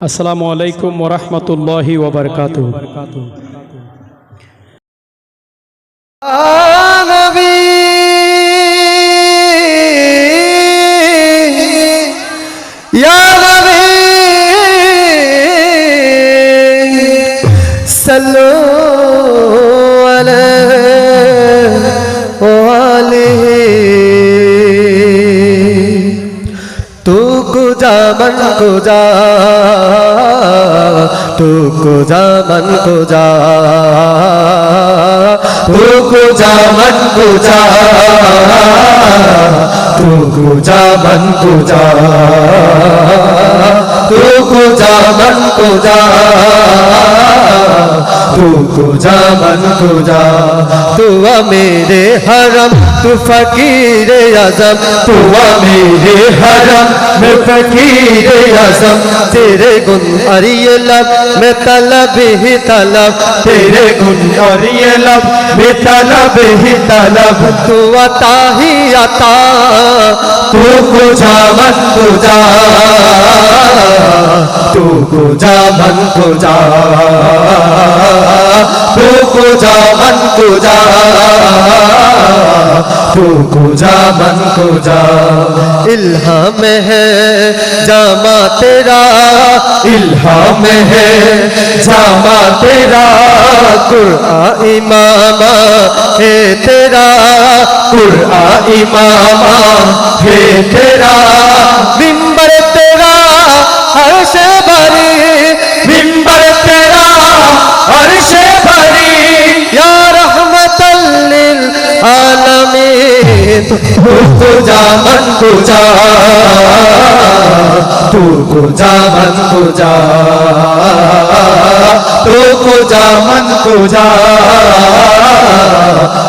আসসালামু আলাইকুম ওরহমতুল্লাহি ওবরকাত تو کو جا من کو جا तू को जा मन को जा तू को जा मन को जा तू को जा मन को जा तू को जा मन को जा तू कुजा मन कुजा तू मेरे हरम तू फकीर आज़म तू मेरे हरम मैं फकीर आज़म तेरे गुन और ये लब मैं तलब ही तलब। तेरे गुन और ये लब मैं तलब ही तलब। तू अता ही अता तू कुजा मन कुजा को जा मन को जा को जा मन को जा को जा मन को जा इल्हाम है जामा तेरा इल्हाम है जामा तेरा कुरआ इमामा है तेरा कुरआ इमामा है तेरा बिंबर জামান পূজা তোকো জামান পূজা তোকো জামান পূজা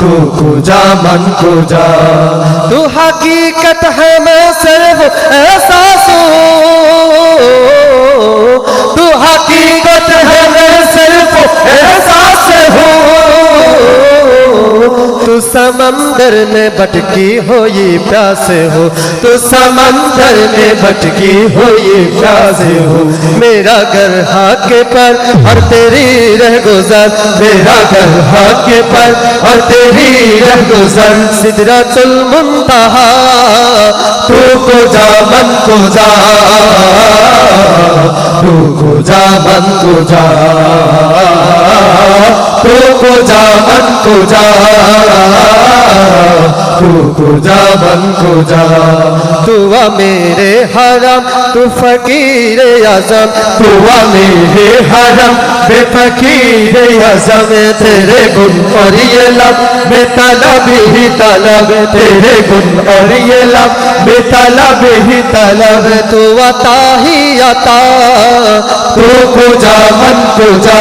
তোকো জামান পূজা তু হकीकत है मैं सिर्फ एहसास हूँ समंदर में भटकी हो ये प्यास हो, तू समंदर में भटकी हो ये प्यास हो। मेरा घर हाके पर और तेरी रह गुजर, मेरा घर हाके पर और तेरी रह गुजर। सिदरतुल मुंतहा तू को जा, मन को जा। तू को जा, मन को जा। तू को जा मन को जा तू को जा मन को जा। तू मेरे हरम तू फकीर आज़म। तू मेरे हरम बे फकीर आज़म तेरे गुण और ये लब में तलब ही तलब। तेरे गुण और ये लब में तलब ही तलब। तू अता ही अता تو کو جا من کو جا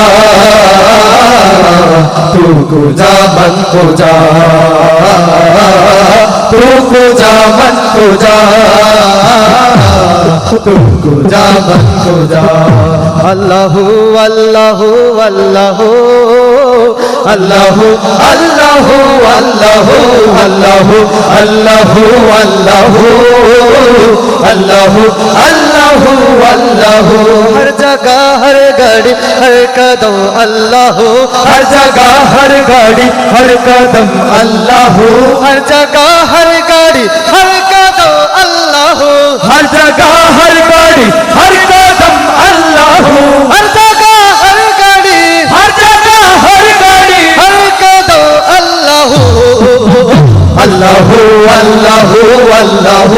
تو کو جا من کو جا تو کو جا من کو جا تو کو جا من کو جا اللہ اللہ اللہ اللہ اللہ اللہ اللہ اللہ اللہ اللہ اللہ अल्लाह अल्लाह हर जगह हर घड़ी हर कदम अल्लाह हर जगह हर घड़ी हर कदम अल्लाह हर जगह हर घड़ी हर कदम अल्लाह हर जगह हर घड़ी हर कदम अल्लाह हर जगह हर घड़ी हर जगह हर घड़ी हर कदम अल्लाह अल्लाह अल्लाह अल्लाह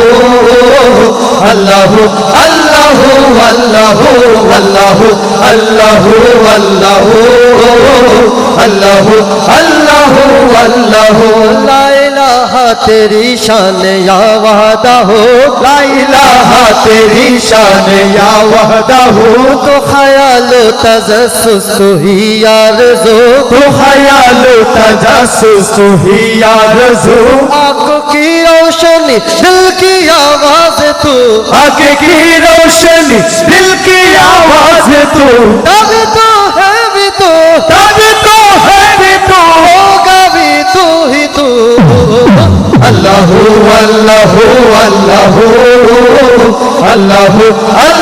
अल्लाह अल्लाह আল্লাহ আল্লাহ আল্লাহ আল্লাহ আল্লাহ আল্লাহ আল্লাহ। লাইলাহা তেরি শান ইয়াওয়াদা হো। লাইলাহা তেরি শান ইয়াওয়াদা হো। তো খায় हो तो ख्याल तजस्सुस ही यारज़ो तो ख्याल तजस्सुस ही यारज़ो आंखों की रोशनी दिल की आवाज तू आगे की रोशनी दिल की आवाज तू तब तो है भी तू तब तो है भी तू होगा भी तू ही तू अल्लाह अल्लाह अल्लाह अल्लाह अल्लाह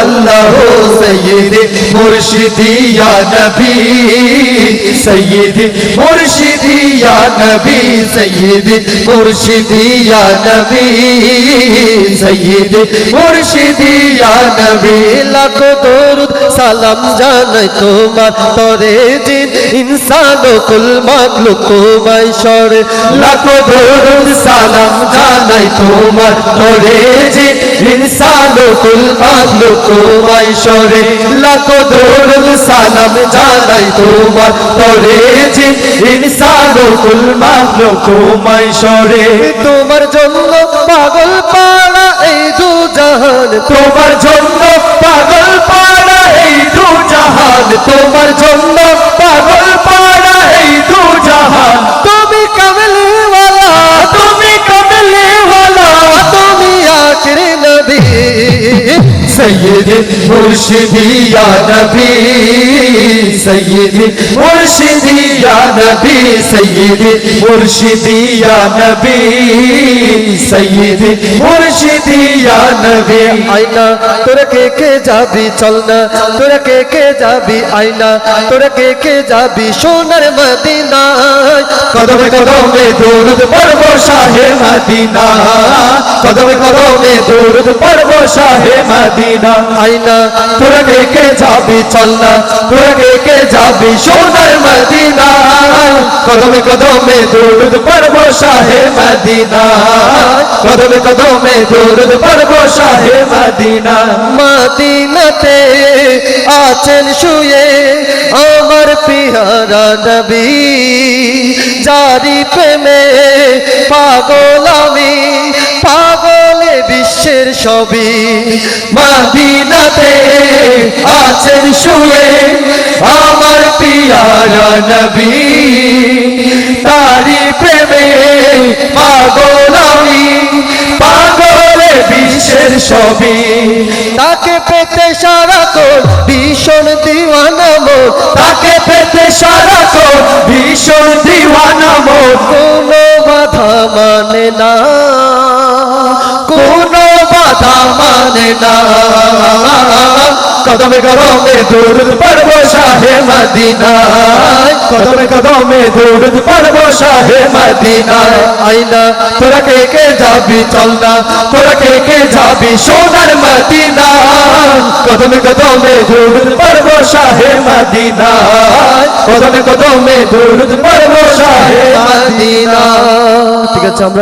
আল্লাহ সৈয়দ মুর্শিদিয়া নবী, সৈয়দ মুর্শিদিয়া নবী, সৈয়দ মুর্শিদিয়া নবী, সৈয়দ মুর্শিদিয়া নবী। লাখ দরুদ সালাম জানাই তোমার, তরে জিন ইনসান কুল মাখলুক তোমায় সরে। লাখ দরুদ সালাম জানাই তোমার, তরে জিন ইনসান কুল মাখলুক তোমায় সরে লাখ দরুদ সালাম জানাই তোমার। জিন ইনসান কুল তোমায় সরে তোমার জন্য পাগল পাড়া এই দু জাহান। তোমার জন্য পাগল পাড়া এই দু জাহান। তোমার জন্য পাগল পাড়া সৈয়দ মুর্শিদিয়া নবী সৈয়দ মুর্শিদিয়া নবী সৈয়দ মুর্শিদিয়া নবী সৈয়দ মুর্শিদিয়া নবী। আয়না তোরা কে কে যাবি চল না? তোরা কে কে যাবি আয়না? তোরা কে কে যাবি সোনার মদিনা কদমে কদমে দৌড় পড়ব শাহে মদিনা। কদমে কদমে দৌড় পড়ব শাহে মদিনা। আয়না তোরা কে কে যাবি চল না তোরা কে কে যাবি সোনার মদিনা। কদমে কদমে দৌড় পড়ব শাহে মদিনা। কদমে কদমে দৌড় পড়ব শাহে মদিনা। মদিনাতে আছেন শুয়ে আমার পিয়ারা নবী। জারি প্রেমে পাগলে বিশ্বের সবই মদিনাতে আছেন শুয়ে আমার পিয়ারা নবী। তারি প্রেমে পাগল আমি। পাগলে বিশ্বের সবই তাকে পেতে সারা কোন ভীষণ দিওয়ানা তাকে পেতে সারা কোন ভীষণ দিওয়ানা মোর কোনো বাধা মানে না। কদমে কদমে দৌড় পড়ব শাহে মদিনা কদমে কদমে দৌড় পড়ব শাহে মদিনা আইনা, তোরা কে কে যাবি চল না, তোরা কে কে যাবি সোনার মদিনা কদমে কদমে দৌড় পড়ব শাহে মদিনা কদমে কদমে দৌড় পড়ব শাহে মদিনা ঠিক আছে, আমরা